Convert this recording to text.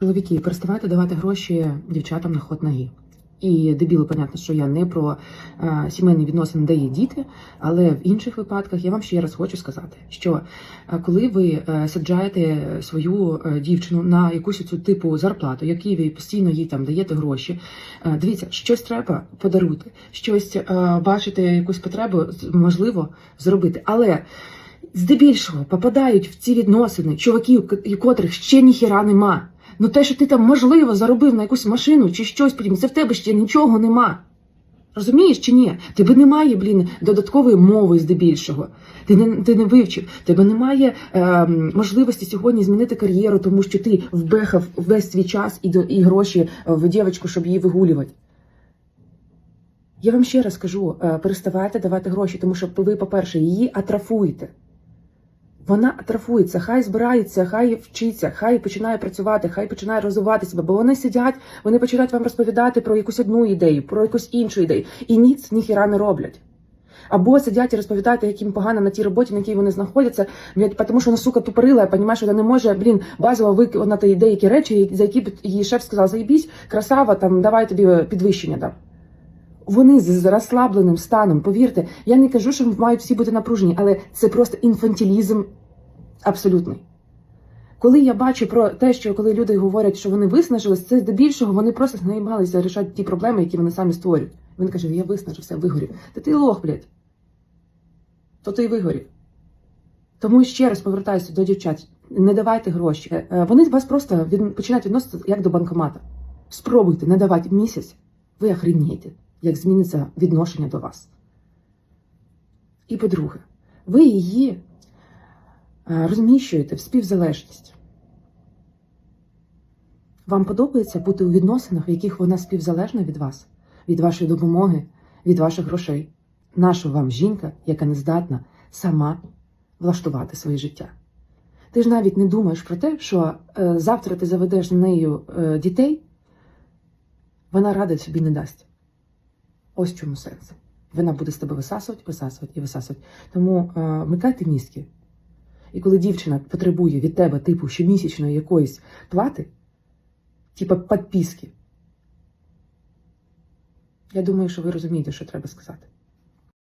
Чоловіки, переставайте давати гроші дівчатам на ход ноги. І дебіло, понятно, що я не про е, сімейні відносини, де є діти, але в інших випадках я вам ще раз хочу сказати, що е, коли ви е, саджаєте свою е, дівчину на якусь цю типу зарплату, якій ви постійно їй там даєте гроші, е, дивіться, щось треба подарувати, щось е, бачите, якусь потребу можливо зробити. Але здебільшого попадають в ці відносини чуваків, к- котрих ще ніхіра нема. Ну те, що ти там можливо заробив на якусь машину чи щось подібне, це в тебе ще нічого нема. Розумієш чи ні? Тебе немає, блін, додаткової мови здебільшого. Ти не, ти не вивчив. Тебе немає е, можливості сьогодні змінити кар'єру, тому що ти вбехав весь свій час і, і гроші в дівчинку, щоб її вигулювати. Я вам ще раз кажу: е, переставайте давати гроші, тому що ви, по-перше, її атрафуєте. Вона атрафується, хай збирається, хай вчиться, хай починає працювати, хай починає розвивати себе, бо вони сидять, вони починають вам розповідати про якусь одну ідею, про якусь іншу ідею, і ніц ніхіра не роблять. Або сидять і розповідають, як їм погано на тій роботі, на якій вони знаходяться, блядь, тому що вона сука тупорила, я розумію, що вона не може, блін, базово виконати деякі речі, за які б її шеф сказав, заїбісь, красава, там давай тобі підвищення дам. Вони з розслабленим станом, повірте, я не кажу, що мають всі бути напружені, але це просто інфантилізм абсолютний. Коли я бачу про те, що коли люди говорять, що вони виснажились, це здебільшого вони просто наїбалися рішати ті проблеми, які вони самі створюють. Він каже: я виснажився, вигорів. Та ти лох, блядь. То ти й вигорів. Тому ще раз повертаюся до дівчат. Не давайте гроші. Е, е, Вони вас просто від... починають відноситися як до банкомата. Спробуйте не давати місяць, ви охренієте, як зміниться відношення до вас. І по-друге, ви її розміщуєте в співзалежність. Вам подобається бути у відносинах, в яких вона співзалежна від вас, від вашої допомоги, від ваших грошей. Наша вам жінка, яка не здатна сама влаштувати своє життя. Ти ж навіть не думаєш про те, що е, завтра ти заведеш з нею е, дітей, вона ради собі не дасть. Ось в чому сенс. Вона буде з тебе висасувати, висасувати і висасувати. Тому е, вмикайте мізки. І коли дівчина потребує від тебе типу щомісячної якоїсь плати, типу підписки, я думаю, що ви розумієте, що треба сказати.